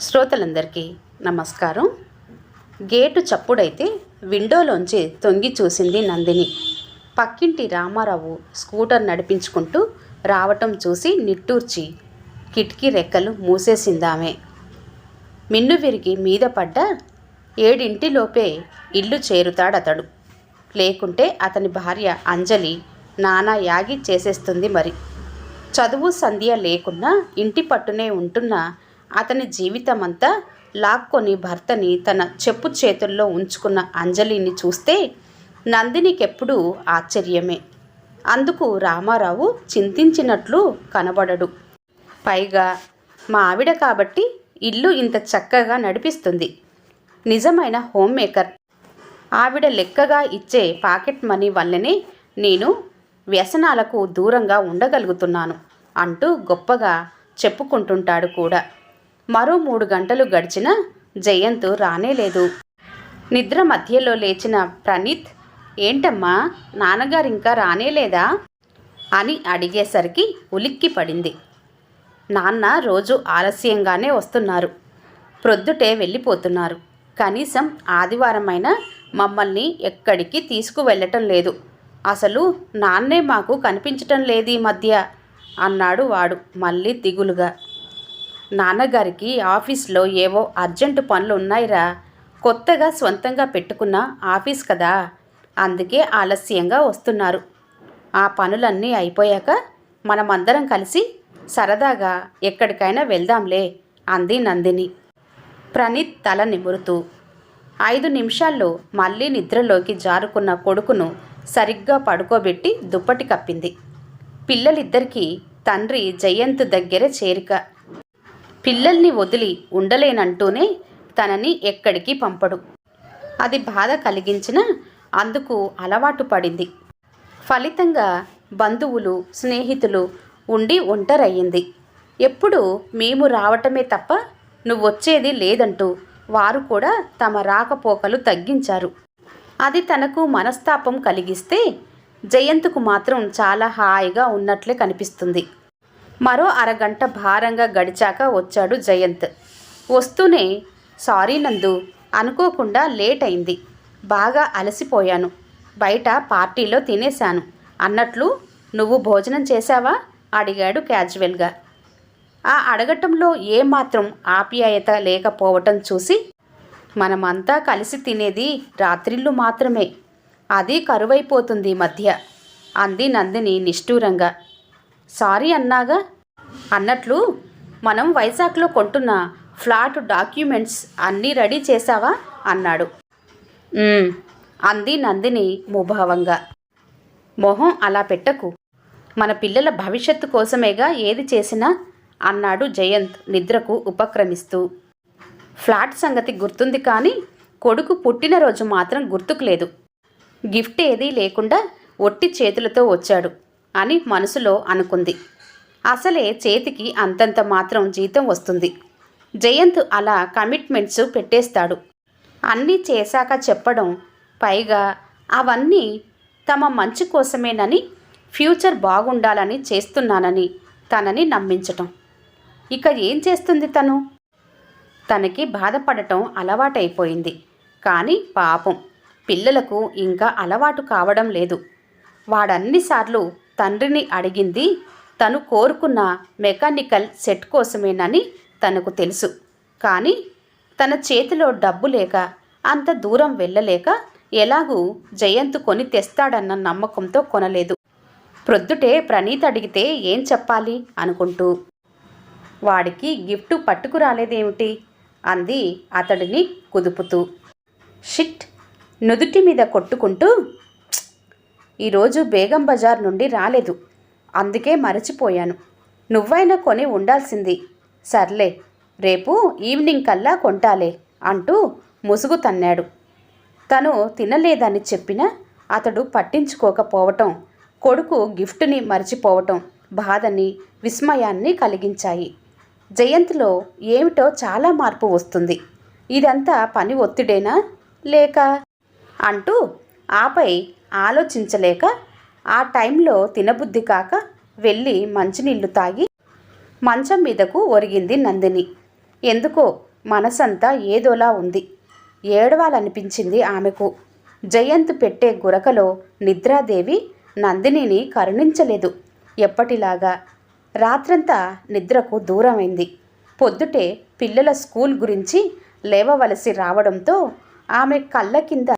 శ్రోతలందరికీ నమస్కారం. గేటు చప్పుడైతే విండోలోంచి తొంగి చూసింది నందిని. పక్కింటి రామారావు స్కూటర్ నడిపించుకుంటూ రావటం చూసి నిట్టూర్చి కిటికీ రెక్కలు మూసేసిందామె. మిన్ను విరిగి మీద పడ్డ ఏడింటిలోపే ఇల్లు చేరుతాడతడు. లేకుంటే అతని భార్య అంజలి నానా యాగి చేసేస్తుంది మరి. చదువు సంధ్య లేకున్నా ఇంటి పట్టునే ఉంటున్న అతని జీవితమంతా లాక్కొని భర్తని తన చెప్పు చేతుల్లో ఉంచుకున్న అంజలిని చూస్తే నందినికెప్పుడూ ఆశ్చర్యమే. అందుకు రామారావు చింతించినట్లు కనబడడు. పైగా మా ఆవిడ కాబట్టి ఇల్లు ఇంత చక్కగా నడిపిస్తుంది. నిజమైన హోమ్ మేకర్. ఆవిడ లెక్కగా ఇచ్చే పాకెట్ మనీ వల్లనే నేను వ్యసనాలకు దూరంగా ఉండగలుగుతున్నాను అంటూ గొప్పగా చెప్పుకుంటుంటాడు కూడా. మరో మూడు గంటలు గడిచినా జయంత్ రానేలేదు నిద్ర మధ్యలో లేచిన ప్రణీత్ ఏంటమ్మా నాన్నగారు ఇంకా రానేలేదా అని అడిగేసరికి ఉలిక్కి పడింది నాన్న రోజు ఆలస్యంగానే వస్తున్నారు. ప్రొద్దుటే వెళ్ళిపోతున్నారు. కనీసం ఆదివారమైనా మమ్మల్ని ఎక్కడికి తీసుకువెళ్ళటం లేదు. అసలు నాన్నే మాకు కనిపించటం లేదు ఈ మధ్య అన్నాడు వాడు మళ్ళీ దిగులుగా. నాన్నగారికి ఆఫీస్లో ఏవో అర్జెంటు పనులు ఉన్నాయిరా కొత్తగా స్వంతంగా పెట్టుకున్న ఆఫీస్ కదా. అందుకే ఆలస్యంగా వస్తున్నారు. ఆ పనులన్నీ అయిపోయాక మనమందరం కలిసి సరదాగా ఎక్కడికైనా వెళ్దాంలే అంది నందిని. ప్రణీత్ తల నిమురుతూ. ఐదు నిమిషాల్లో మళ్ళీ నిద్రలోకి జారుకున్న కొడుకును సరిగ్గా పడుకోబెట్టి దుప్పటి కప్పింది. పిల్లలిద్దరికీ తండ్రి జయంత్ దగ్గర చేరిక పిల్లల్ని వదిలి ఉండలేనంటూనే తనని ఎక్కడికి పంపడు. అది బాధ కలిగించిన అందుకు అలవాటు పడింది. ఫలితంగా బంధువులు స్నేహితులు ఉండి ఒంటరయ్యింది. ఎప్పుడు మేము రావటమే తప్ప నువ్వొచ్చేది లేదంటూ వారు కూడా తమ రాకపోకలు తగ్గించారు. అది తనకు మనస్తాపం కలిగిస్తే జయంత్కు మాత్రం చాలా హాయిగా ఉన్నట్లే కనిపిస్తుంది. మరో అరగంట భారంగా గడిచాక వచ్చాడు జయంత్. వస్తూనే సారీ నందు అనుకోకుండా లేట్ అయింది బాగా అలసిపోయాను. బయట పార్టీలో తినేశాను. అన్నట్లు నువ్వు భోజనం చేశావా? అడిగాడు క్యాజువల్గా. ఆ అడగటంలో ఏమాత్రం ఆప్యాయత లేకపోవటం చూసి మనమంతా కలిసి తినేది రాత్రిళ్ళు మాత్రమే. అది కరువైపోతుంది మధ్య అంది నందిని నిష్ఠూరంగా. సారీ అన్నాగా? అన్నట్లు మనం వైజాగ్లో కొంటున్న ఫ్లాట్ డాక్యుమెంట్స్ అన్నీ రెడీ చేశావా? అన్నాడు. అంది నందిని ముభావంగా. మొహం అలా పెట్టకు. మన పిల్లల భవిష్యత్తు కోసమేగా ఏది చేసినా అన్నాడు జయంత్ నిద్రకు ఉపక్రమిస్తూ. ఫ్లాట్ సంగతి గుర్తుంది కానీ కొడుకు పుట్టినరోజు మాత్రం గుర్తుకు లేదు. గిఫ్ట్ ఏదీ లేకుండా ఒట్టి చేతులతో వచ్చాడు. అని మనసులో అనుకుంది. అసలే చేతికి అంతంత మాత్రం జీతం వస్తుంది. జయంత్ అలా కమిట్మెంట్స్ పెట్టేస్తాడు. అన్నీ చేశాక చెప్పడం పైగా అవన్నీ తమ మంచి కోసమేనని ఫ్యూచర్ బాగుండాలని చేస్తున్నానని తనని నమ్మించటం. ఇక ఏం చేస్తుంది తను? తనకి బాధపడటం అలవాటైపోయింది. కానీ పాపం పిల్లలకు ఇంకా అలవాటు కావడం లేదు. వాడన్నిసార్లు తండ్రిని అడిగింది తను కోరుకున్న మెకానికల్ సెట్ కోసమేనని తనకు తెలుసు. కానీ తన చేతిలో డబ్బు లేక అంత దూరం వెళ్ళలేక ఎలాగూ జయంత్ కొని తెస్తాడన్న నమ్మకంతో కొనలేదు. ప్రొద్దుటే ప్రణీత్ అడిగితే ఏం చెప్పాలి? అనుకుంటూ వాడికి గిఫ్ట్ పట్టుకురాలేదేమిటి? అంది అతడిని కుదుపుతూ. షిట్! నుదుటి మీద కొట్టుకుంటూ ఈరోజు బేగం బజార్ నుండి రాలేదు. అందుకే మరచిపోయాను. నువ్వైనా కొని ఉండాల్సింది. సర్లే రేపు ఈవినింగ్ కల్లా కొంటాలే అంటూ ముసుగు తన్నాడు. తను తినలేదని చెప్పినా అతడు పట్టించుకోకపోవటం కొడుకు గిఫ్ట్ని మర్చిపోవటం బాధని విస్మయాన్ని కలిగించాయి. జయంత్లో ఏమిటో చాలా మార్పు వస్తుంది. ఇదంతా పని ఒత్తిడేనా లేక? అంటూ ఆపై ఆలోచించలేక ఆ టైంలో తినబుద్ధి కాక వెళ్ళి మంచినీళ్ళు తాగి మంచం మీదకు ఒరిగింది నందిని. ఎందుకో మనసంతా ఏదోలా ఉంది. ఏడవాలనిపించింది ఆమెకు. జయంత్ పెట్టే గురకలో నిద్రాదేవి నందినిని కరుణించలేదు. ఎప్పటిలాగా? రాత్రంతా నిద్రకు దూరమైంది. పొద్దుటే పిల్లల స్కూల్ గురించి లేవవలసి రావడంతో ఆమె కళ్ళ కింద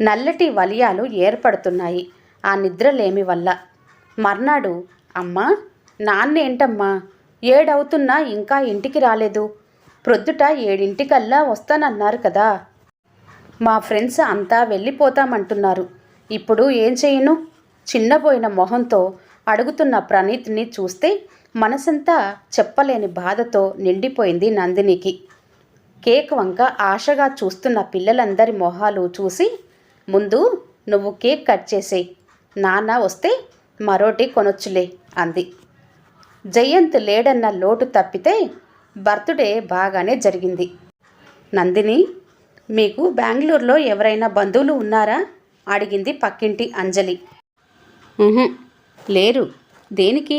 నల్లటి వలయాలు ఏర్పడుతున్నాయి. ఆ నిద్రలేమి వల్ల. మర్నాడు అమ్మా! నాన్నేంటమ్మా ఏడవుతున్నా ఇంకా ఇంటికి రాలేదు. ప్రొద్దుట ఏడింటికల్లా వస్తానన్నారు కదా. మా ఫ్రెండ్స్ అంతా వెళ్ళిపోతామంటున్నారు. ఇప్పుడు ఏం చేయను? చిన్నపోయిన మొహంతో అడుగుతున్న ప్రణీత్ని చూస్తే మనసంతా చెప్పలేని బాధతో నిండిపోయింది నందినికి. కేక్ వంక ఆశగా చూస్తున్న పిల్లలందరి మొహాలు చూసి ముందు నువ్వు కేక్ కట్ చేసేయి. నాన్న వస్తే మరోటి కొనొచ్చులే అంది. జయంత్ లేడన్న లోటు తప్పితే బర్త్డే బాగానే జరిగింది. నందిని మీకు బెంగళూరులో ఎవరైనా బంధువులు ఉన్నారా? అడిగింది పక్కింటి అంజలి. లేరు. దేనికి?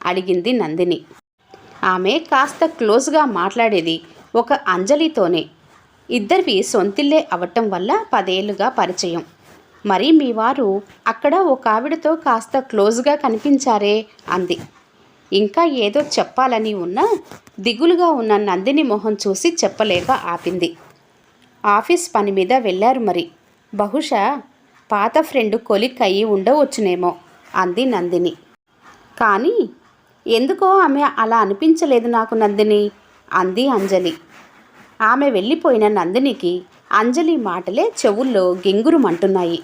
అడిగింది నందిని. ఆమె కాస్త క్లోజ్గా మాట్లాడేది ఒక అంజలితోనే. ఇద్దరివి సొంతిల్లే అవటం వల్ల పదేళ్ళుగా పరిచయం. మరి మీ వారు అక్కడ ఒక ఆవిడతో కాస్త క్లోజ్గా కనిపించారే అంది. ఇంకా ఏదో చెప్పాలని ఉన్నా దిగులుగా ఉన్న నందిని మొహం చూసి చెప్పలేక ఆపింది. ఆఫీస్ పని మీద వెళ్ళారు మరి. బహుశా పాత ఫ్రెండ్ కొలిక్ అయ్యి ఉండవచ్చునేమో అంది నందిని. కానీ ఎందుకో ఆమె అలా అనిపించలేదు నాకు నందిని అంది అంజలి. ఆమె వెళ్ళిపోయిన నందినికి అంజలి మాటలే చెవుల్లో గింగురుమంటున్నాయి.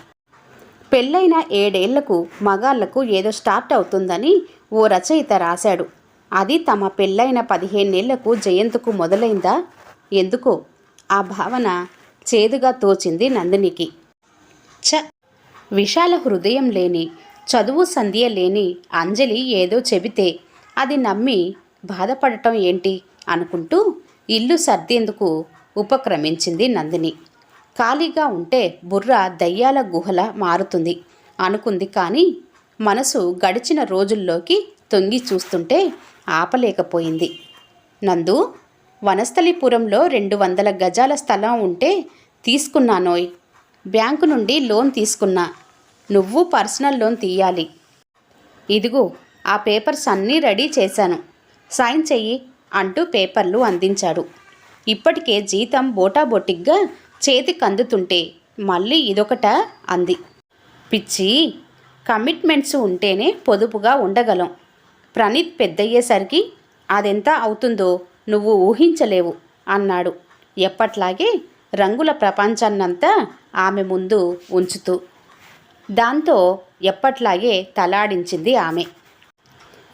పెళ్ళైన ఏడేళ్ళకు మగాళ్ళకు ఏదో స్టార్ట్ అవుతుందని ఓ రచయిత రాశాడు. అది తమ పెళ్ళైన పదిహేనేళ్ళకు జయంతుకు మొదలైందా? ఎందుకో? ఆ భావన చేదుగా తోచింది నందినికి. చ విశాల హృదయం లేని చదువు సంధ్య లేని అంజలి ఏదో చెబితే అది నమ్మి బాధపడటం ఏంటి అనుకుంటూ ఇల్లు సర్దేందుకు ఉపక్రమించింది నందిని. ఖాళీగా ఉంటే బుర్ర దయ్యాల గుహల మారుతుంది అనుకుంది కానీ మనసు గడిచిన రోజుల్లోకి తొంగి చూస్తుంటే ఆపలేకపోయింది. నందు వనస్థలిపురంలో రెండు వందల గజాల స్థలం ఉంటే తీసుకున్నానోయ్. బ్యాంకు నుండి లోన్ తీసుకున్నా. నువ్వు పర్సనల్ లోన్ తీయాలి. ఇదిగో ఆ పేపర్స్ అన్నీ రెడీ చేశాను. సైన్ చెయ్యి. అంటూ పేపర్లు అందించాడు. ఇప్పటికే జీతం బోటాబోటిగ్గా చేతికి అందుతుంటే మళ్ళీ ఇదొకట అంది. పిచ్చి కమిట్మెంట్స్ ఉంటేనే పొదుపుగా ఉండగలం. ప్రణీత్ పెద్దయ్యేసరికి అదెంత అవుతుందో నువ్వు ఊహించలేవు అన్నాడు. ఎప్పట్లాగే రంగుల ప్రపంచాన్నంతా ఆమె ముందు ఉంచుతూ. దాంతో ఎప్పట్లాగే తలాడించింది ఆమె.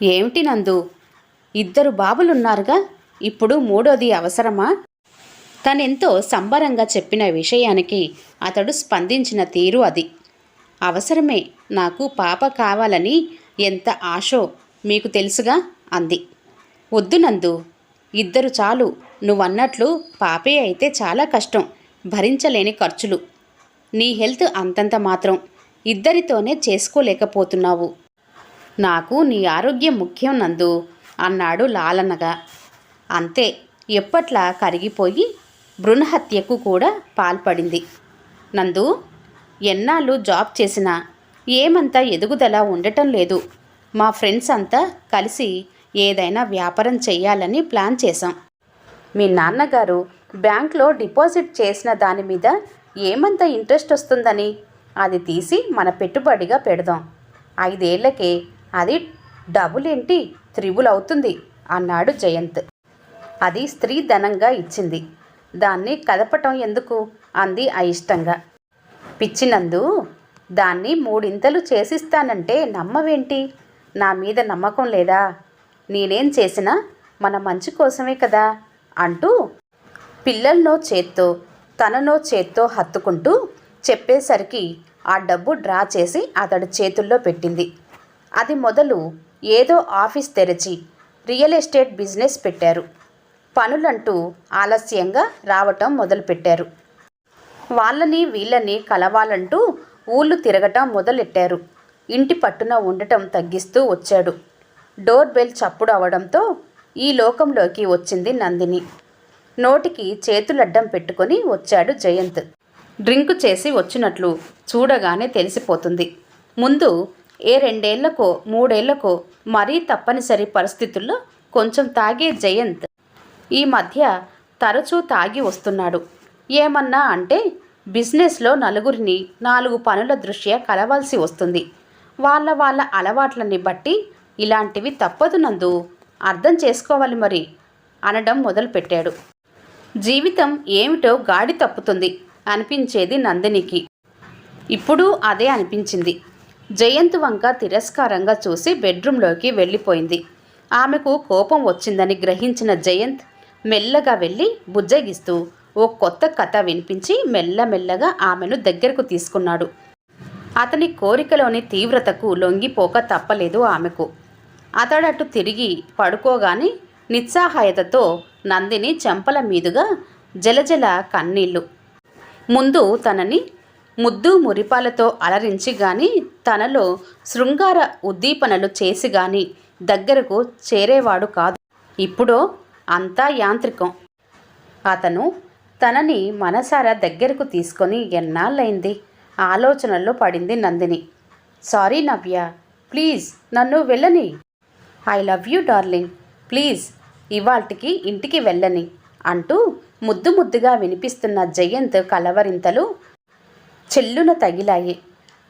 ఏమిటి నందు? ఇద్దరు బాబులున్నారుగా. ఇప్పుడు మూడోది అవసరమా? తనెంతో సంబరంగా చెప్పిన విషయానికి అతడు స్పందించిన తీరు అది. అవసరమే నాకు పాప కావాలని ఎంత ఆశో మీకు తెలుసుగా? అంది. వద్దు నందు ఇద్దరు చాలు నువ్వన్నట్లు పాపే అయితే చాలా కష్టం భరించలేని ఖర్చులు. నీ హెల్త్ అంతంత మాత్రం ఇద్దరితోనే చేసుకోలేకపోతున్నావు. నాకు నీ ఆరోగ్యం ముఖ్యం నందు అన్నాడు లాలనగా. అంతే ఎప్పట్లా కరిగిపోయి భ్రూణహత్యకు కూడా పాల్పడింది. నందు ఎన్నాళ్ళు జాబ్ చేసినా ఏమంత ఎదుగుదల ఉండటం లేదు. మా ఫ్రెండ్స్ అంతా కలిసి ఏదైనా వ్యాపారం చేయాలని ప్లాన్ చేశాం. మీ నాన్నగారు బ్యాంక్లో డిపాజిట్ చేసిన దాని మీద ఏమంత ఇంట్రెస్ట్ వస్తుందని అది తీసి మన పెట్టుబడిగా పెడదాం. ఐదేళ్ళకే అది డబుల్ ఏంటి త్రిబుల్ అవుతుంది అన్నాడు జయంత్. అది స్త్రీ ధనంగా ఇచ్చింది. దాన్ని కదపటం ఎందుకు? అంది అయిష్టంగా. పిచ్చినందు దాన్ని మూడింతలు చేసిస్తానంటే నమ్మవేంటి? నా మీద నమ్మకం లేదా? నేనేం చేసినా మన మంచి కోసమే కదా? అంటూ పిల్లల్నో చేత్తో తననో చేత్తో హత్తుకుంటూ చెప్పేసరికి ఆ డబ్బు డ్రా చేసి అతడి చేతుల్లో పెట్టింది. అది మొదలు ఏదో ఆఫీస్ తెరిచి రియల్ ఎస్టేట్ బిజినెస్ పెట్టారు. పనులంటూ ఆలస్యంగా రావటం మొదలుపెట్టారు. వాళ్ళని వీళ్ళని కలవాలంటూ ఊళ్ళు తిరగటం మొదలెట్టారు. ఇంటి పట్టున ఉండటం తగ్గిస్తూ వచ్చాడు. డోర్ బెల్ చప్పుడు అవడంతో ఈ లోకంలోకి వచ్చింది నందిని. నోటికి చేతులడ్డం పెట్టుకొని వచ్చాడు జయంత్. డ్రింక్ చేసి వచ్చినట్లు చూడగానే తెలిసిపోతుంది. ముందు ఏ రెండేళ్ళకో మూడేళ్ళకో మరీ తప్పనిసరి పరిస్థితుల్లో కొంచెం తాగే జయంత్ ఈ మధ్య తరచూ తాగి వస్తున్నాడు. ఏమన్నా అంటే బిజినెస్లో నలుగురిని నాలుగు పనుల దృష్ట్యా కలవాల్సి వస్తుంది. వాళ్ళ వాళ్ళ అలవాట్లని బట్టి ఇలాంటివి తప్పదు నందు అర్థం చేసుకోవాలి మరి అనడం మొదలుపెట్టాడు. జీవితం ఏమిటో గాడి తప్పుతుంది అనిపించేది నందినికి. ఇప్పుడు అదే అనిపించింది. జయంత్ వంక తిరస్కారంగా చూసి బెడ్రూంలోకి వెళ్ళిపోయింది. ఆమెకు కోపం వచ్చిందని గ్రహించిన జయంత్ మెల్లగా వెళ్ళి బుజ్జగిస్తూ ఓ కొత్త కథ వినిపించి మెల్లమెల్లగా ఆమెను దగ్గరకు తీసుకున్నాడు. అతని కోరికలోని తీవ్రతకు లొంగిపోక తప్పలేదు ఆమెకు. అతడటు తిరిగి పడుకోగానే నిస్సహాయతతో నందిని చెంపల మీదుగా జలజల కన్నీళ్ళు ముందు తనని ముద్దు మురిపాలతో అలరించి గాని తనలో శృంగార ఉద్దీపనలు చేసి గాని దగ్గరకు చేరేవాడు కాదు. ఇప్పుడో అంతా యాంత్రికం. అతను తనని మనసారా దగ్గరకు తీసుకొని ఎన్నాళ్ళైంది ఆలోచనల్లో పడింది నందిని. సారీ నవ్య ప్లీజ్ నన్ను వెళ్ళని. I love you darling please ఇవాల్టికి ఇంటికి వెళ్ళని అంటూ ముద్దు ముద్దుగా వినిపిస్తున్న జయంత్ కలవరింతలు చెల్లున తగిలాయి.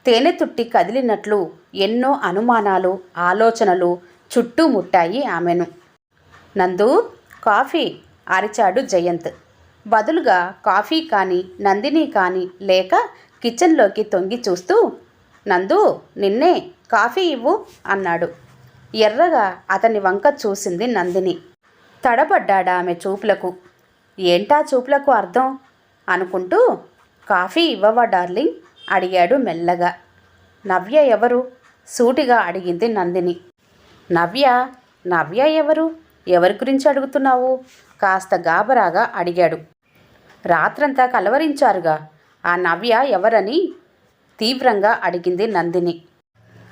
తేనె తుట్టి కదిలినట్లు ఎన్నో అనుమానాలు ఆలోచనలు చుట్టుముట్టాయి ఆమెను. నందు కాఫీ అరిచాడు జయంత్. బదులుగా కాఫీ కానీ నందిని కానీ లేక కిచెన్లోకి తొంగి చూస్తూ నందు నిన్నే కాఫీ ఇవ్వు అన్నాడు. ఎర్రగా అతని వంక చూసింది నందిని. తడబడ్డాడా ఆమె చూపులకు. ఏంటా చూపులకు అర్థం? అనుకుంటూ కాఫీ ఇవ్వవా డార్లింగ్? అడిగాడు మెల్లగా. నవ్య ఎవరు? సూటిగా అడిగింది నందిని. నవ్య? నవ్య ఎవరు? ఎవరి గురించి అడుగుతున్నావు? కాస్త గాబరాగా అడిగాడు. రాత్రంతా కలవరించారుగా. ఆ నవ్య ఎవరని తీవ్రంగా అడిగింది నందిని.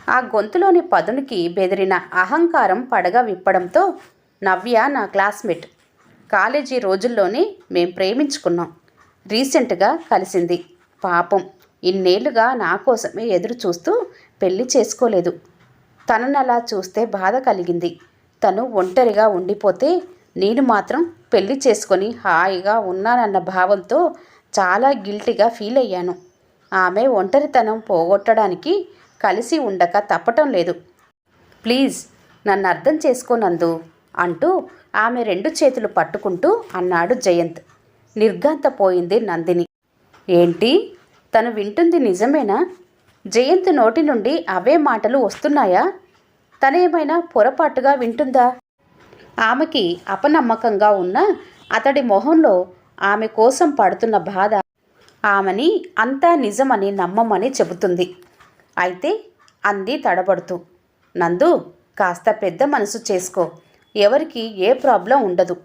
ఆ గొంతులోని పదునికి బెదిరిన అహంకారం పడగ విప్పడంతో నవ్య నా క్లాస్మేట్. కాలేజీ రోజుల్లోనే మేం ప్రేమించుకున్నాం. రీసెంట్గా కలిసింది. పాపం. ఇన్నేళ్ళుగా నా కోసమే ఎదురు చూస్తూ పెళ్ళి చేసుకోలేదు. తనను అలా చూస్తే బాధ కలిగింది. తను ఒంటరిగా ఉండిపోతే నేను మాత్రం పెళ్ళి చేసుకొని హాయిగా ఉన్నానన్న భావంతో చాలా గిల్టీగా ఫీల్ అయ్యాను. ఆమె ఒంటరితనం పోగొట్టడానికి కలిసి ఉండక తప్పటం లేదు. ప్లీజ్ నన్ను అర్థం చేసుకోనందు అంటూ ఆమె రెండు చేతులు పట్టుకుంటూ అన్నాడు జయంత్. నిర్ఘాంతపోయింది నందిని. ఏంటి? తను వింటుంది నిజమేనా? జయంత్ నోటి నుండి అవే మాటలు వస్తున్నాయా? తనేమైనా పొరపాటుగా వింటుందా? ఆమెకి అపనమ్మకంగా ఉన్న అతడి మొహంలో ఆమె కోసం పడుతున్న బాధ ఆమెని అంతా నిజమని నమ్మమని చెబుతుంది. అయితే అంది తడబడుతూ నందు కాస్త పెద్ద మనసు చేసుకో. ఎవరికి ఏ ప్రాబ్లం ఉండదు.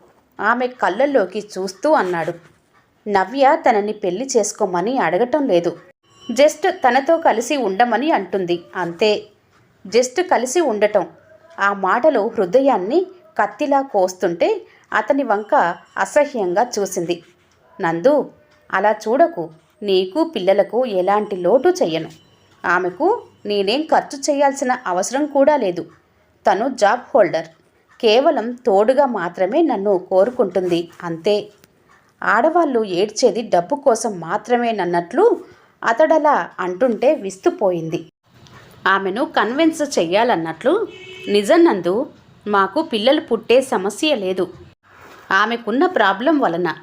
ఆమె కళ్ళల్లోకి చూస్తూ అన్నాడు. నవ్య తనని పెళ్ళి చేసుకోమని అడగటం లేదు. జస్ట్ తనతో కలిసి ఉండమని అంటుంది. అంతే. జస్ట్ కలిసి ఉండటం. ఆ మాటలు హృదయాన్ని కత్తిలా కోస్తుంటే అతని వంక అసహ్యంగా చూసింది. నందు అలా చూడకు. నీకు పిల్లలకు ఎలాంటి లోటు చెయ్యను. ఆమెకు నేనేం ఖర్చు చేయాల్సిన అవసరం కూడా లేదు. తను జాబ్ హోల్డర్. కేవలం తోడుగా మాత్రమే నన్ను కోరుకుంటుంది అంతే. ఆడవాళ్ళు ఏడ్చేది డబ్బు కోసం మాత్రమేనన్నట్లు అతడలా అంటుంటే విస్తుపోయింది. ఆమెను కన్విన్స్ చెయ్యాలన్నట్లు నిజం నందు మాకు పిల్లలు పుట్టే సమస్య లేదు. ఆమెకున్న ప్రాబ్లం వలన.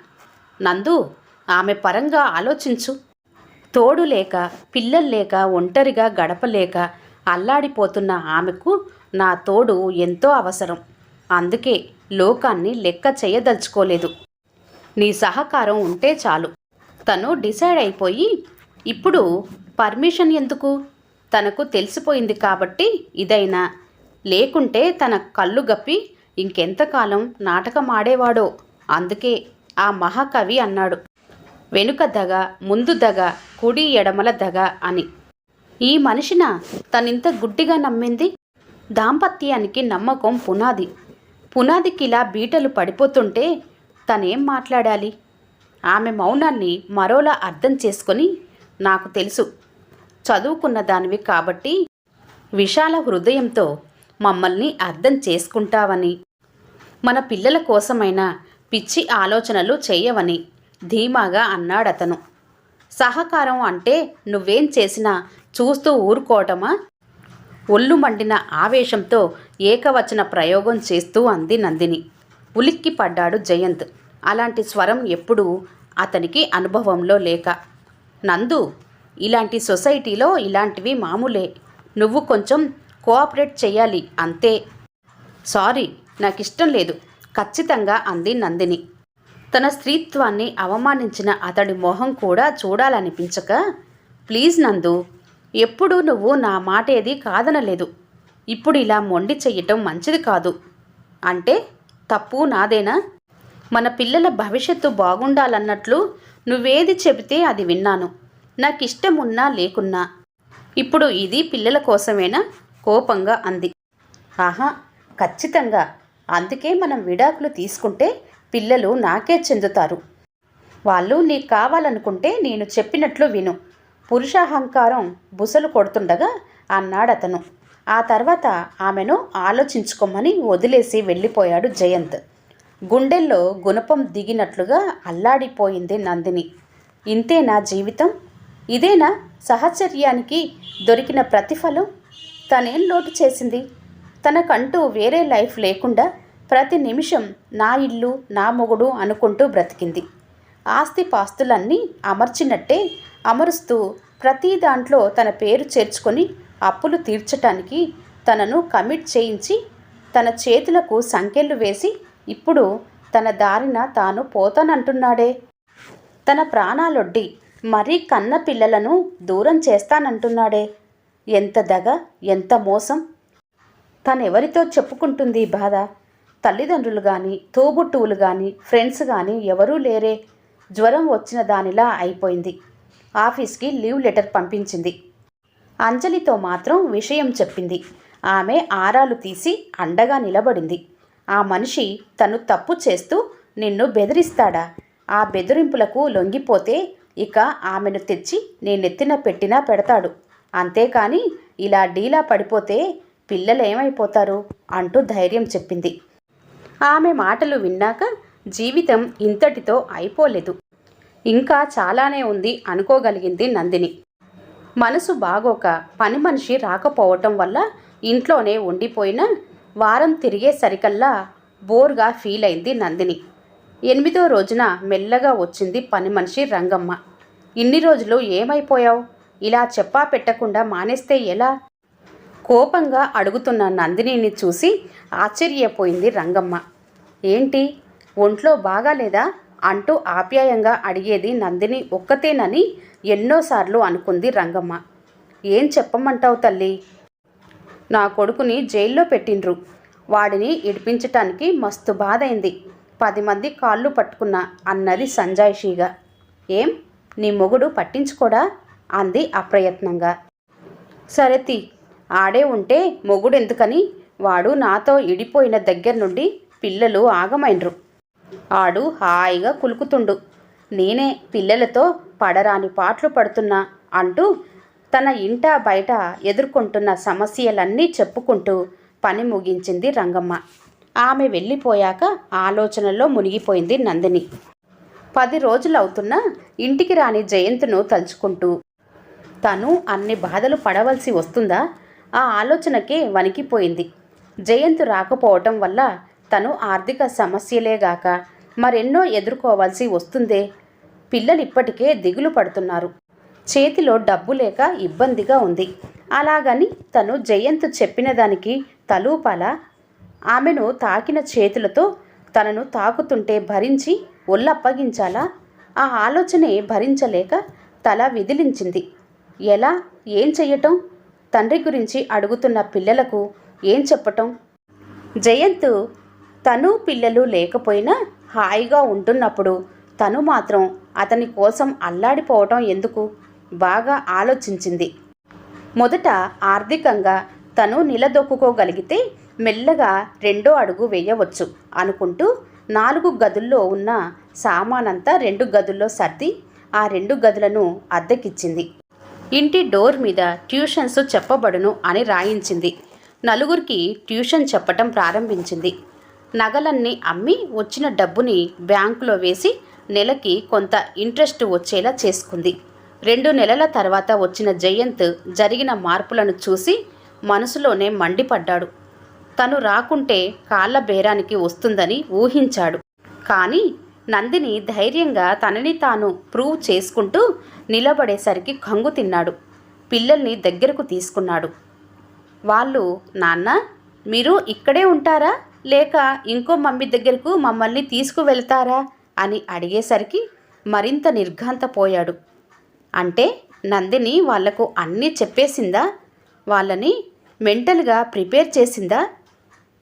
నందు ఆమె పరంగా ఆలోచించు. తోడు లేక పిల్లలు లేక ఒంటరిగా గడపలేక అల్లాడిపోతున్న ఆమెకు నా తోడు ఎంతో అవసరం. అందుకే లోకాన్ని లెక్క చేయదలుచుకోలేదు. నీ సహకారం ఉంటే చాలు. తను డిసైడ్ అయిపోయి ఇప్పుడు పర్మిషన్ ఎందుకు? తనకు తెలిసిపోయింది కాబట్టి ఇదైనా. లేకుంటే తన కళ్ళు గప్పి ఇంకెంతకాలం నాటకం ఆడేవాడో? అందుకే ఆ మహాకవి అన్నాడు. వెనుక దగ ముందు దగ కుడి ఎడమల దగ అని. ఈ మనిషిన తనింత గుడ్డిగా నమ్మింది? దాంపత్యానికి నమ్మకం పునాది. పునాదికిలా బీటలు పడిపోతుంటే తనేం మాట్లాడాలి? ఆమె మౌనాన్ని మరోలా అర్థం చేసుకొని నాకు తెలుసు. చదువుకున్న దానివి కాబట్టి విశాల హృదయంతో మమ్మల్ని అర్థం చేసుకుంటావని మన పిల్లల కోసమైనా పిచ్చి ఆలోచనలు చేయవని ధీమాగా అన్నాడతను. సహకారం అంటే నువ్వేం చేసినా చూస్తూ ఊరుకోవటమా? ఒళ్ళు మండిన ఆవేశంతో ఏకవచన ప్రయోగం చేస్తూ అంది నందిని. ఉలిక్కి పడ్డాడు జయంత్. అలాంటి స్వరం ఎప్పుడూ అతనికి అనుభవంలో లేక. నందు ఇలాంటి సొసైటీలో ఇలాంటివి మామూలే. నువ్వు కొంచెం కోఆపరేట్ చేయాలి అంతే. సారీ నాకు ఇష్టం లేదు ఖచ్చితంగా అంది నందిని. తన స్త్రీత్వాన్ని అవమానించిన అతడి మొహం కూడా చూడాలనిపించక ప్లీజ్ నందు ఎప్పుడూ నువ్వు నా మాట ఏది కాదనలేదు. ఇప్పుడు ఇలా మొండి చెయ్యటం మంచిది కాదు. అంటే తప్పు నాదేనా? మన పిల్లల భవిష్యత్తు బాగుండాలన్నట్లు నువ్వేది చెబితే అది విన్నాను. నాకు ఇష్టం ఉన్నా లేకున్నా. ఇప్పుడు ఇది పిల్లల కోసమేనా? కోపంగా అంది. ఆహా ఖచ్చితంగా. అందుకే మనం విడాకులు తీసుకుంటే పిల్లలు నాకే చెందుతారు. వాళ్ళు నీకు కావాలనుకుంటే నేను చెప్పినట్లు విను. పురుషాహంకారం బుసలు కొడుతుండగా అన్నాడతను. ఆ తర్వాత ఆమెను ఆలోచించుకోమని వదిలేసి వెళ్ళిపోయాడు జయంత్. గుండెల్లో గుణపం దిగినట్లుగా అల్లాడిపోయింది నందిని. ఇంతే నా జీవితం? ఇదేనా సహచర్యానికి దొరికిన ప్రతిఫలం? తనేం లోటు చేసింది? తనకంటూ వేరే లైఫ్ లేకుండా ప్రతి నిమిషం నా ఇల్లు నా మొగుడు అనుకుంటూ బ్రతికింది. ఆస్తి పాస్తులన్నీ అమర్చినట్టే అమరుస్తూ ప్రతి దాంట్లో తన పేరు చేర్చుకొని అప్పులు తీర్చటానికి తనను కమిట్ చేయించి తన చేతులకు సంకెళ్ళు వేసి ఇప్పుడు తన దారిన తాను పోతానంటున్నాడే. తన ప్రాణాలొడ్డి మరీ కన్న పిల్లలను దూరం చేస్తానంటున్నాడే. ఎంత దగ ఎంత మోసం? తనెవరితో చెప్పుకుంటుంది బాధ? తల్లిదండ్రులు కానీ తోబుట్టువులు కానీ ఫ్రెండ్స్ కానీ ఎవరూ లేరే. జ్వరం వచ్చిన దానిలా అయిపోయింది. ఆఫీస్కి లీవ్ లెటర్ పంపించింది. అంజలితో మాత్రం విషయం చెప్పింది. ఆమె ఆరాలు తీసి అండగా నిలబడింది. ఆ మనిషి తను తప్పు చేస్తూ నిన్ను బెదిరిస్తాడా? ఆ బెదిరింపులకు లొంగిపోతే ఇక ఆమెను తెచ్చి నేనెత్తిన పెట్టినా పెడతాడు. అంతేకాని ఇలా డీలా పడిపోతే పిల్లలేమైపోతారు? అంటూ ధైర్యం చెప్పింది. ఆమె మాటలు విన్నాక జీవితం ఇంతటితో అయిపోలేదు. ఇంకా చాలానే ఉంది అనుకోగలిగింది నందిని. మనసు బాగోక పని మనిషి రాకపోవటం వల్ల ఇంట్లోనే ఉండిపోయినా వారం తిరిగేసరికల్లా బోర్గా ఫీల్ అయింది నందిని. ఎనిమిదో రోజున మెల్లగా వచ్చింది పని మనిషి రంగమ్మ. ఇన్ని రోజులు ఏమైపోయావు? ఇలా చెప్పా పెట్టకుండా మానేస్తే ఎలా? కోపంగా అడుగుతున్న నందినిని చూసి ఆశ్చర్యపోయింది రంగమ్మ. ఏంటి? ఒంట్లో బాగాలేదా? అంటూ ఆప్యాయంగా అడిగేది నందిని ఒక్కతేనని ఎన్నోసార్లు అనుకుంది రంగమ్మ. ఏం చెప్పమంటావు తల్లి? నా కొడుకుని జైల్లో పెట్టిండ్రు. వాడిని ఇడిపించటానికి మస్తు బాధైంది. పది మంది కాళ్ళు పట్టుకున్నా అన్నది సంజాయిషీగా. ఏం? నీ మొగుడు పట్టించుకోడా? అంది అప్రయత్నంగా. సరేతి ఆడే ఉంటే మొగుడెందుకని? వాడు నాతో ఇడిపోయిన దగ్గర నుండి పిల్లలు ఆగమైండ్రు. ఆడు హాయిగా కులుకుతుండు. నేనే పిల్లలతో పడరాని పాటలు పడుతున్నా అంటూ తన ఇంట బయట ఎదుర్కొంటున్న సమస్యలన్నీ చెప్పుకుంటూ పని ముగించింది రంగమ్మ. ఆమె వెళ్ళిపోయాక ఆలోచనలో మునిగిపోయింది నందిని. పది రోజులవుతున్నా ఇంటికి రాని జయంతును తలుచుకుంటూ. తను అన్ని బాధలు పడవలసి వస్తుందా? ఆ ఆలోచనకే వణికిపోయింది. జయంత్ రాకపోవటం వల్ల తను ఆర్థిక సమస్యలేగాక మరెన్నో ఎదుర్కోవాల్సి వస్తుందే. పిల్లలు ఇప్పటికే దిగులు పడుతున్నారు. చేతిలో డబ్బు లేక ఇబ్బందిగా ఉంది. అలాగని తను జయంత్ చెప్పిన దానికి తలూపాల. ఆమెను తాకిన చేతులతో తనను తాకుతుంటే భరించి ఒళ్ళప్పగించాలా ఆ ఆలోచనే భరించలేక తల విదిలించింది. ఎలా? ఏం చెయ్యటం? తండ్రి గురించి అడుగుతున్న పిల్లలకు ఏం చెప్పటం? జయంత్ తను పిల్లలు లేకపోయినా హాయిగా ఉంటున్నప్పుడు తను మాత్రం అతని కోసం అల్లాడిపోవటం ఎందుకు? బాగా ఆలోచించింది. మొదట ఆర్థికంగా తను నిలదొక్కుకోగలిగితే మెల్లగా రెండో అడుగు వేయవచ్చు అనుకుంటూ నాలుగు గదుల్లో ఉన్న సామానంతా రెండు గదుల్లో సర్ది ఆ రెండు గదులను అద్దెకిచ్చింది. ఇంటి డోర్ మీద ట్యూషన్స్ చెప్పబడును అని రాయించింది. నలుగురికి ట్యూషన్ చెప్పటం ప్రారంభించింది. నగలన్నీ అమ్మి వచ్చిన డబ్బుని బ్యాంకులో వేసి నెలకి కొంత ఇంట్రెస్ట్ వచ్చేలా చేసుకుంది. రెండు నెలల తర్వాత వచ్చిన జయంత్ జరిగిన మార్పులను చూసి మనసులోనే మండిపడ్డాడు. తను రాకుంటే కాళ్ళ బేరానికి వస్తుందని ఊహించాడు. కానీ నందిని ధైర్యంగా తనని తాను ప్రూవ్ చేసుకుంటూ నిలబడేసరికి కంగు తిన్నాడు. పిల్లల్ని దగ్గరకు తీసుకున్నాడు. వాళ్ళు నాన్న మీరు ఇక్కడే ఉంటారా? లేక ఇంకో మమ్మీ దగ్గరకు మమ్మల్ని తీసుకువెళ్తారా? అని అడిగేసరికి మరింత నిర్ఘాంతపోయాడు. అంటే నందిని వాళ్ళకు అన్నీ చెప్పేసిందా? వాళ్ళని మెంటల్గా ప్రిపేర్ చేసిందా?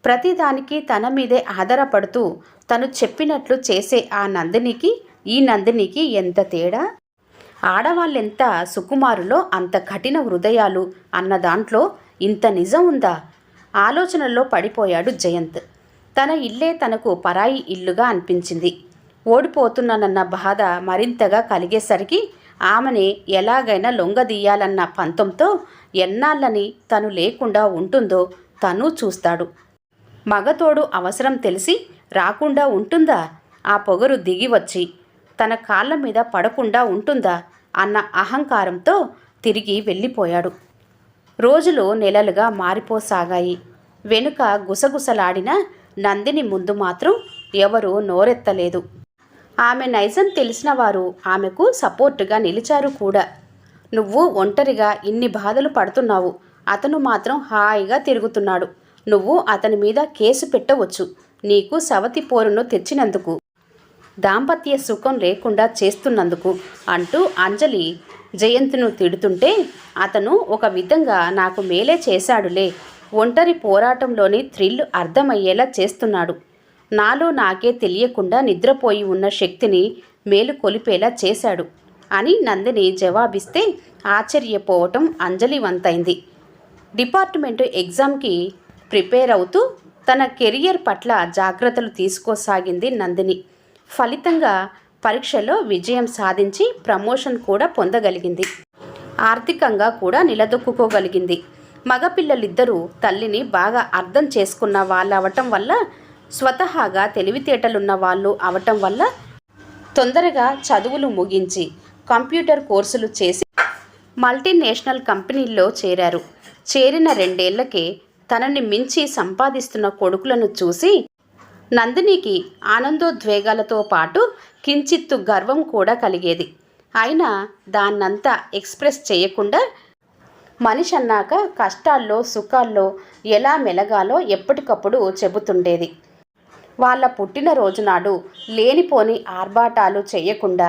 ప్రతిదానికి తన మీదే ఆధారపడుతూ తను చెప్పినట్లు చేసే ఆ నందినికి ఈ నందినికి ఎంత తేడా? ఆడవాళ్ళెంత సుకుమారులో అంత కఠిన హృదయాలు అన్న దాంట్లో ఇంత నిజం ఉందా? ఆలోచనల్లో పడిపోయాడు జయంత్. తన ఇల్లే తనకు పరాయి ఇల్లుగా అనిపించింది. ఓడిపోతున్నానన్న బాధ మరింతగా కలిగేసరికి ఆమెని ఎలాగైనా లొంగదీయాలన్న పంతంతో ఎన్నాళ్ళని తను లేకుండా ఉంటుందో తను చూస్తాడు. మగతోడు అవసరం తెలిసి రాకుండా ఉంటుందా? ఆ పొగరు దిగి వచ్చి తన కాళ్ళ మీద పడకుండా ఉంటుందా? అన్న అహంకారంతో తిరిగి వెళ్ళిపోయాడు. రోజులు నెలలుగా మారిపోసాగాయి. వెనుక గుసగుసలాడిన నందిని ముందు మాత్రం ఎవరూ నోరెత్తలేదు. ఆమె నైజం తెలిసిన వారు ఆమెకు సపోర్టుగా నిలిచారు కూడా. నువ్వు ఒంటరిగా ఇన్ని బాధలు పడుతున్నావు. అతను మాత్రం హాయిగా తిరుగుతున్నాడు. నువ్వు అతని మీద కేసు పెట్టవచ్చు. నీకు సవతి పోరును తెచ్చినందుకు దాంపత్య సుఖం లేకుండా చేస్తున్నందుకు అంటూ అంజలి జయంత్ను తిడుతుంటే అతను ఒక విధంగా నాకు మేలే చేశాడులే ఒంటరి పోరాటంలోని థ్రిల్ అర్థమయ్యేలా చేస్తున్నాడు. నాలో నాకే తెలియకుండా నిద్రపోయి ఉన్న శక్తిని మేలు కొలిపేలా చేశాడు అని నందిని జవాబిస్తే ఆశ్చర్యపోవటం అంజలి వంతైంది డిపార్ట్మెంటు ఎగ్జామ్కి ప్రిపేర్ అవుతూ తన కెరియర్ పట్ల జాగ్రత్తలు తీసుకోసాగింది నందిని. ఫలితంగా పరీక్షలో విజయం సాధించి ప్రమోషన్ కూడా పొందగలిగింది. ఆర్థికంగా కూడా నిలదొక్కుకోగలిగింది. మగపిల్లలిద్దరూ తల్లిని బాగా అర్థం చేసుకున్న వాళ్ళు అవటం వల్ల స్వతహాగా తెలివితేటలున్న వాళ్ళు అవటం వల్ల తొందరగా చదువులు ముగించి కంప్యూటర్ కోర్సులు చేసి మల్టీనేషనల్ కంపెనీల్లో చేరారు. చేరిన రెండేళ్ళకే తనని మించి సంపాదిస్తున్న కొడుకులను చూసి నందినికి ఆనందోద్వేగాలతో పాటు కించిత్తు గర్వం కూడా కలిగేది. అయినా దాన్నంతా ఎక్స్ప్రెస్ చేయకుండా మనిషి అన్నాక కష్టాల్లో సుఖాల్లో ఎలా మెలగాలో ఎప్పటికప్పుడు చెబుతుండేది. వాళ్ళ పుట్టినరోజు నాడు లేనిపోని ఆర్భాటాలు చేయకుండా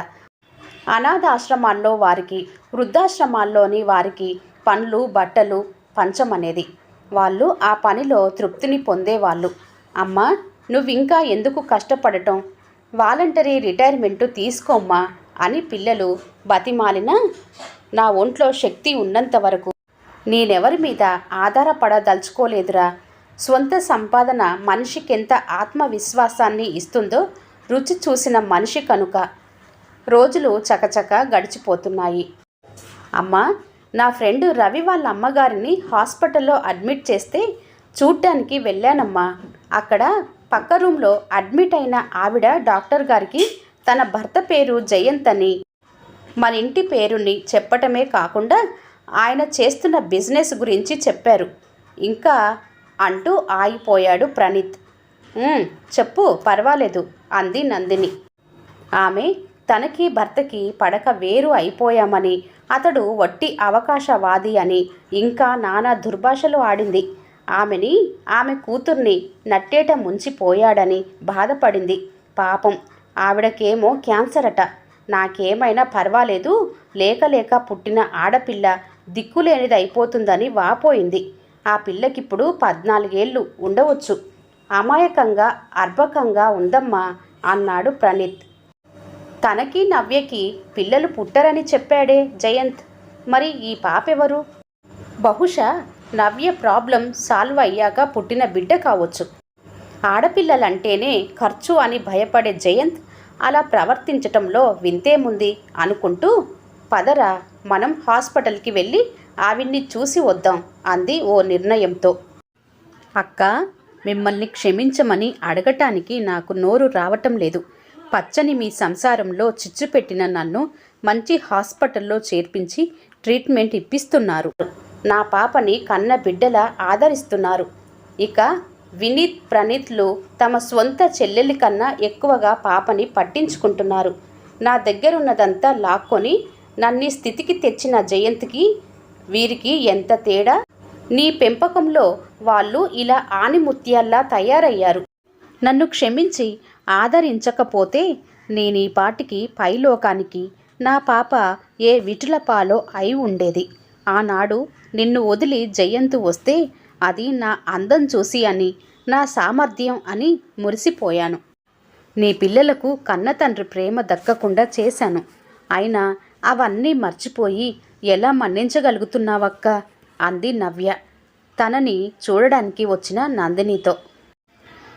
అనాథాశ్రమాల్లో వారికి వృద్ధాశ్రమాల్లోని వారికి పండ్లు బట్టలు పంచమనేది. వాళ్ళు ఆ పనిలో తృప్తిని పొందేవాళ్ళు. అమ్మా నువ్వింకా ఎందుకు కష్టపడటం? వాలంటరీ రిటైర్మెంటు తీసుకోమ్మా అని పిల్లలు బతిమాలిన నా ఒంట్లో శక్తి ఉన్నంత వరకు నేనెవరి మీద ఆధారపడదలుచుకోలేదురా? స్వంత సంపాదన మనిషికెంత ఆత్మవిశ్వాసాన్ని ఇస్తుందో రుచి చూసిన మనిషి కనుక. రోజులు చకచక గడిచిపోతున్నాయి. అమ్మా నా ఫ్రెండ్ రవి వాళ్ళ అమ్మగారిని హాస్పిటల్లో అడ్మిట్ చేస్తే చూడ్డానికి వెళ్ళానమ్మా. అక్కడ పక్క రూమ్లో అడ్మిట్ అయిన ఆవిడ డాక్టర్ గారికి తన భర్త పేరు జయంత్ అని మన ఇంటి పేరుని చెప్పటమే కాకుండా ఆయన చేస్తున్న బిజినెస్ గురించి చెప్పారు. ఇంకా అంటూ ఆగిపోయాడు ప్రణీత్. చెప్పు పర్వాలేదు అంది నందిని. ఆమె తనకి భర్తకి పడక వేరు అయిపోయామని అతడు వట్టి అవకాశవాది అని ఇంకా నానా దుర్భాషలు ఆడింది. ఆమెని ఆమె కూతుర్ని నట్టేట ముంచిపోయాడని బాధపడింది. పాపం ఆవిడకేమో క్యాన్సర్ అట నాకేమైనా పర్వాలేదు లేక లేక పుట్టిన ఆడపిల్ల దిక్కులేనిది అయిపోతుందని వాపోయింది. ఆ పిల్లకిప్పుడు పద్నాలుగేళ్ళు ఉండవచ్చు. అమాయకంగా అర్భకంగా ఉందమ్మా అన్నాడు ప్రణీత్. తనకి నవ్యకి పిల్లలు పుట్టరని చెప్పాడే జయంత్. మరి ఈ పాపెవరు? బహుశా నవ్య ప్రాబ్లం సాల్వ్ అయ్యాక పుట్టిన బిడ్డ కావచ్చు. ఆడపిల్లలంటేనే ఖర్చు అని భయపడే జయంత్ అలా ప్రవర్తించటంలో వింతేముంది అనుకుంటూ పదరా మనం హాస్పిటల్కి వెళ్ళి ఆవిడ్ని చూసి వద్దాం అంది ఓ నిర్ణయంతో. అక్క మిమ్మల్ని క్షమించమని అడగటానికి నాకు నోరు రావటం లేదు. పచ్చని మీ సంసారంలో చిచ్చుపెట్టిన నన్ను మంచి హాస్పిటల్లో చేర్పించి ట్రీట్మెంట్ ఇప్పిస్తున్నారు. నా పాపని కన్న బిడ్డలా ఆదరిస్తున్నారు. ఇక వినీత్ ప్రణీత్లు తమ సొంత చెల్లెలి కన్నా ఎక్కువగా పాపని పట్టించుకుంటున్నారు. నా దగ్గరున్నదంతా లాక్కొని నన్ను స్థితికి తెచ్చిన జయంత్కి వీరికి ఎంత తేడా? నీ పెంపకంలో వాళ్ళు ఇలా ఆనిముత్యాల్లా తయారయ్యారు. నన్ను క్షమించి ఆదరించకపోతే నేను ఈ పాటికి పైలోకానికి నా పాప ఏ విటులపాలో అయి ఉండేది. ఆనాడు నిన్ను వదిలి జయంతు వస్తే అది నా అందం చూసి అని నా సామర్థ్యం అని మురిసిపోయాను. నీ పిల్లలకు కన్న తండ్రి ప్రేమ దక్కకుండా చేశాను. అయినా అవన్నీ మర్చిపోయి ఎలా మన్నించగలుగుతున్నావక్క? అంది నవ్య. తనని చూడడానికి వచ్చిన నందినితో.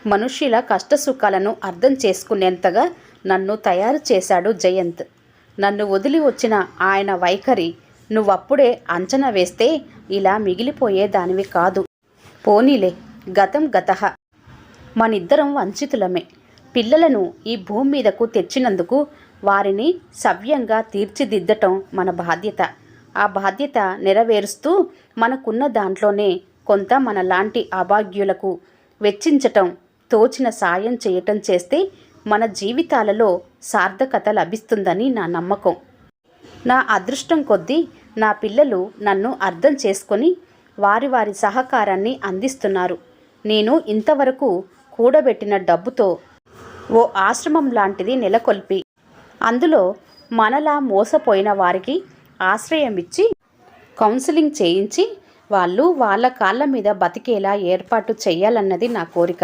మనుష్యుల కష్టసుఖాలను అర్థం చేసుకునేంతగా నన్ను తయారు చేశాడు జయంత్. నన్ను వదిలి వచ్చిన ఆయన వైఖరి నువ్వప్పుడే అంచనా వేస్తే ఇలా మిగిలిపోయే దానివి కాదు. పోనీలే గతం గత మనిద్దరం వంచితులమే. పిల్లలను ఈ భూమి మీదకు తెచ్చినందుకు వారిని సవ్యంగా తీర్చిదిద్దటం మన బాధ్యత. ఆ బాధ్యత నెరవేరుస్తూ మనకున్న దాంట్లోనే కొంత మనలాంటి అభాగ్యులకు వెచ్చించటం తోచిన సాయం చేయటం చేస్తే మన జీవితాలలో సార్థకత లభిస్తుందని నా నమ్మకం. నా అదృష్టం కొద్దీ నా పిల్లలు నన్ను అర్థం చేసుకొని వారి వారి సహకారాన్ని అందిస్తున్నారు. నేను ఇంతవరకు కూడబెట్టిన డబ్బుతో ఓ ఆశ్రమం లాంటిది నెలకొల్పి అందులో మనలా మోసపోయిన వారికి ఆశ్రయం ఇచ్చి కౌన్సిలింగ్ చేయించి వాళ్ళు వాళ్ళ కాళ్ళ మీద బతికేలా ఏర్పాటు చేయాలన్నది నా కోరిక.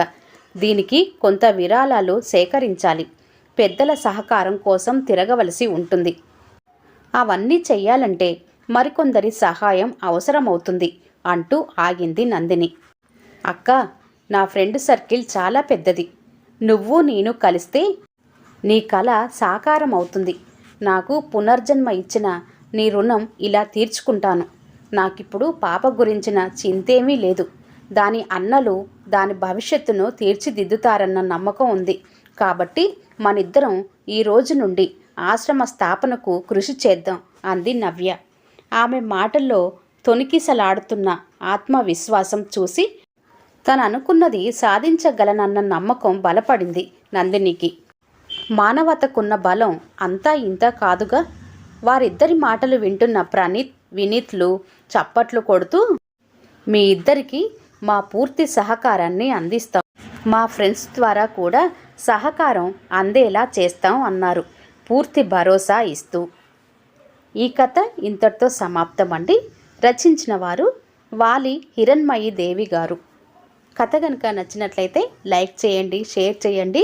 దీనికి కొంత విరాళాలు సేకరించాలి. పెద్దల సహకారం కోసం తిరగవలసి ఉంటుంది. అవన్నీ చెయ్యాలంటే మరికొందరి సహాయం అవసరమవుతుంది అంటూ ఆగింది నందిని. అక్క నా ఫ్రెండ్ సర్కిల్ చాలా పెద్దది. నువ్వు నేను కలిస్తే నీ కళ సాకారం అవుతుంది నాకు పునర్జన్మ ఇచ్చిన నీ రుణం ఇలా తీర్చుకుంటాను. నాకిప్పుడు పాప గురించిన చింతేమీ లేదు. దాని అన్నలు దాని భవిష్యత్తును తీర్చిదిద్దుతారన్న నమ్మకం ఉంది. కాబట్టి మనిద్దరం ఈ రోజు నుండి ఆశ్రమ స్థాపనకు కృషి చేద్దాం అంది నవ్య. ఆమె మాటల్లో తొనికిసలాడుతున్న ఆత్మవిశ్వాసం చూసి తను అనుకున్నది సాధించగలనన్న నమ్మకం బలపడింది నందినికి. మానవతకున్న బలం అంతా ఇంత కాదుగా? వారిద్దరి మాటలు వింటున్న ప్రణీత్ వినీత్లు చప్పట్లు కొడుతూ మీ ఇద్దరికి మా పూర్తి సహకారాన్ని అందిస్తాం. మా ఫ్రెండ్స్ ద్వారా కూడా సహకారం అందేలా చేస్తాం అన్నారు. పూర్తి భరోసా ఇస్తూ. ఈ కథ ఇంతటితో సమాప్తం అండి రచించిన వారు వాలి హిరణ్మయి దేవి గారు. కథ కనుక నచ్చినట్లయితే లైక్ చేయండి షేర్ చేయండి.